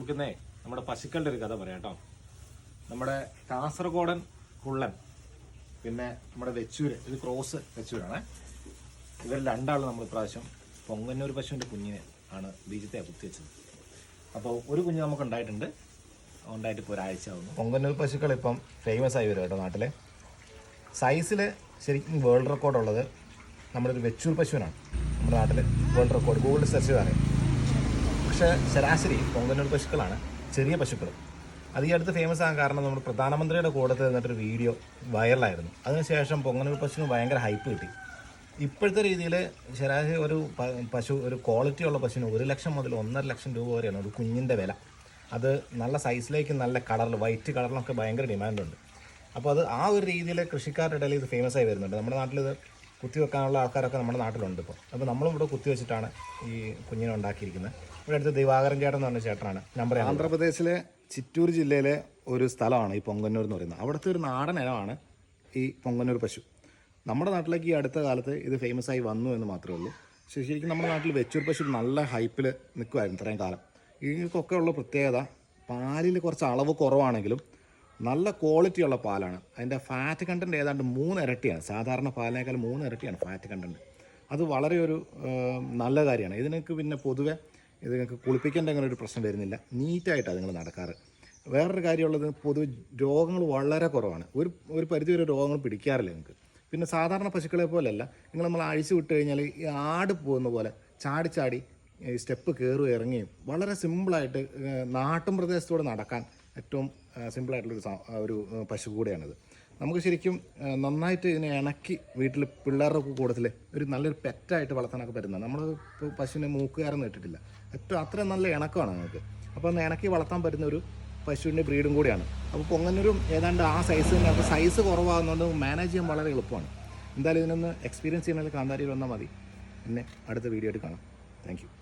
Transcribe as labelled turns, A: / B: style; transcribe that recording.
A: നമുക്കിന്നേ നമ്മുടെ പശുക്കളുടെ ഒരു കഥ പറയാം കേട്ടോ. നമ്മുടെ കാസർഗോഡൻ കുള്ളൻ പിന്നെ നമ്മുടെ വെച്ചൂര് ഇത് ക്രോസ് വെച്ചൂരാണ്. ഇവർ രണ്ടാളും നമ്മൾ ഇപ്രാവശ്യം പൊങ്ങന്നൂർ പശുവിന്റെ കുഞ്ഞിനെ ആണ് ബീജത്തെ കുത്തിവെച്ചത് അപ്പോൾ ഒരു കുഞ്ഞ് നമുക്ക് ഉണ്ടായിട്ടുണ്ട് ഉണ്ടായിട്ട് ഇപ്പോൾ ഒരാഴ്ച ആവുന്നു. പൊങ്ങന്നൂർ പശുക്കൾ ഇപ്പം ഫേമസ് ആയി വരും കേട്ടോ നാട്ടിലെ. സൈസിൽ ശരിക്കും വേൾഡ് റെക്കോർഡ് ഉള്ളത് നമ്മുടെ ഒരു വെച്ചൂർ പശുവിനാണ്. നമ്മുടെ നാട്ടിൽ വേൾഡ് റെക്കോർഡ് ഗൂഗിളിൽ സെർച്ച് ചെയ്താൽ ശരാശരി പൊങ്കന്നൂർ പശുക്കളാണ് ചെറിയ പശുക്കൾ അത് ഈ അടുത്ത് ഫേമസ് ആകാൻ കാരണം നമ്മുടെ പ്രധാനമന്ത്രിയുടെ കൂടെ നിന്നിട്ടൊരു വീഡിയോ വൈറലായിരുന്നു. അതിനുശേഷം പൊങ്ങനൂർ പശുവിന് ഭയങ്കര ഹൈപ്പ് കിട്ടി. ഇപ്പോഴത്തെ രീതിയിൽ ശരാശരി ഒരു പശു ഒരു ക്വാളിറ്റി ഉള്ള പശുവിന് ഒരു ലക്ഷം മുതൽ ഒന്നര ലക്ഷം രൂപ വരെയാണ് ഒരു കുഞ്ഞിന്റെ വില. അത് നല്ല സൈസിലേക്ക് നല്ല കളറിൽ വൈറ്റ് കളറിലൊക്കെ ഭയങ്കര ഡിമാൻഡുണ്ട് അപ്പോൾ അത് ആ ഒരു രീതിയിൽ കൃഷിക്കാരുടെ ഇടയിൽ ഇത് ഫേമസ് ആയി വരുന്നുണ്ട്. നമ്മുടെ നാട്ടിലിത് കുത്തിവെക്കാനുള്ള ആൾക്കാരൊക്കെ നമ്മുടെ നാട്ടിലുണ്ട് ഇപ്പോൾ അപ്പോൾ നമ്മളും ഇവിടെ കുത്തി വെച്ചിട്ടാണ് ഈ കുഞ്ഞിനെ ഉണ്ടാക്കിയിരിക്കുന്നത്. ഇവിടെ അടുത്ത് ദിവാകരൻ ചേട്ടൻ എന്ന് പറഞ്ഞ ചേട്ടനാണ്. നമ്പർ ആന്ധ്രാപ്രദേശിലെ ചിറ്റൂർ ജില്ലയിലെ ഒരു സ്ഥലമാണ് ഈ പൊങ്കന്നൂർ എന്ന് പറയുന്നത്. അവിടുത്തെ ഒരു നാടൻ ഇനമാണ് ഈ പൊങ്കന്നൂർ പശു. നമ്മുടെ നാട്ടിലേക്ക് ഈ അടുത്ത കാലത്ത് ഇത് ഫേമസ് ആയി വന്നു എന്ന് മാത്രമേ ഉള്ളൂ. പക്ഷേ ശരിക്കും നമ്മുടെ നാട്ടിൽ വെച്ചൂർ പശു നല്ല ഹൈപ്പിൽ നിൽക്കുമായിരുന്നു ഇത്രയും കാലം. ഇതിനൊക്കെ ഉള്ള പ്രത്യേകത പാലിൽ കുറച്ച് അളവ് കുറവാണെങ്കിലും നല്ല ക്വാളിറ്റിയുള്ള പാലാണ്. അതിന്റെ ഫാറ്റ് കണ്ടന്റ് ഏതാണ്ട് മൂന്ന് ഇരട്ടിയാണ്. സാധാരണ പാലിനേക്കാൾ മൂന്ന് ഇരട്ടിയാണ് ഫാറ്റ് കണ്ടന്റ് അത് വളരെ ഒരു നല്ല കാര്യമാണ്. ഇതിനൊക്കെ പിന്നെ പൊതുവെ ഇത് നിങ്ങൾക്ക് കുളിപ്പിക്കേണ്ട അങ്ങനെ ഒരു പ്രശ്നം വരുന്നില്ല. നീറ്റായിട്ടാണ് നിങ്ങൾ നടക്കാറ്. വേറൊരു കാര്യമുള്ളത് പൊതുവെ രോഗങ്ങൾ വളരെ കുറവാണ്. ഒരു ഒരു പരിധി വരെ രോഗങ്ങൾ പിടിക്കാറില്ല നിങ്ങൾക്ക്. പിന്നെ സാധാരണ പശുക്കളെ പോലെയല്ല. നിങ്ങൾ നമ്മൾ അഴിച്ചു വിട്ട് കഴിഞ്ഞാൽ ഈ ആട് പോകുന്ന പോലെ ചാടി ചാടി സ്റ്റെപ്പ് കയറുകയും ഇറങ്ങിയും വളരെ സിമ്പിളായിട്ട് നാട്ടും പ്രദേശത്തൂടെ നടക്കാൻ ഏറ്റവും സിമ്പിളായിട്ടുള്ളൊരു ഒരു പശു കൂടെയാണിത്. നമുക്ക് ശരിക്കും നന്നായിട്ട് ഇതിനെ ഇണക്കി വീട്ടിൽ പിള്ളേരുടെ കൂട്ടത്തിൽ ഒരു നല്ലൊരു പെറ്റായിട്ട് വളർത്താനൊക്കെ പറ്റുന്നത് നമ്മൾ ഇപ്പോൾ പശുവിനെ മൂക്കുകാരെന്ന് ഇട്ടിട്ടില്ല. ഏറ്റവും അത്രയും നല്ല ഇണക്കമാണ് നമുക്ക്. അപ്പോൾ ഒന്ന് ഇണക്കി വളർത്താൻ പറ്റുന്ന ഒരു പശുവിന്റെ ബ്രീഡും കൂടിയാണ്. അപ്പോൾ പൊങ്ങന്നൂരും ഏതാണ്ട് ആ സൈസ് തന്നെ അപ്പോൾ സൈസ് കുറവാകുന്നതുകൊണ്ട് മാനേജ് ചെയ്യാൻ വളരെ എളുപ്പമാണ്. എന്തായാലും ഇതിനൊന്ന് എക്സ്പീരിയൻസ് ചെയ്യണമെങ്കിൽ കാന്താരിയിൽ വന്നാൽ മതി. എന്നെ അടുത്ത വീഡിയോ ആയിട്ട് കാണാം. താങ്ക്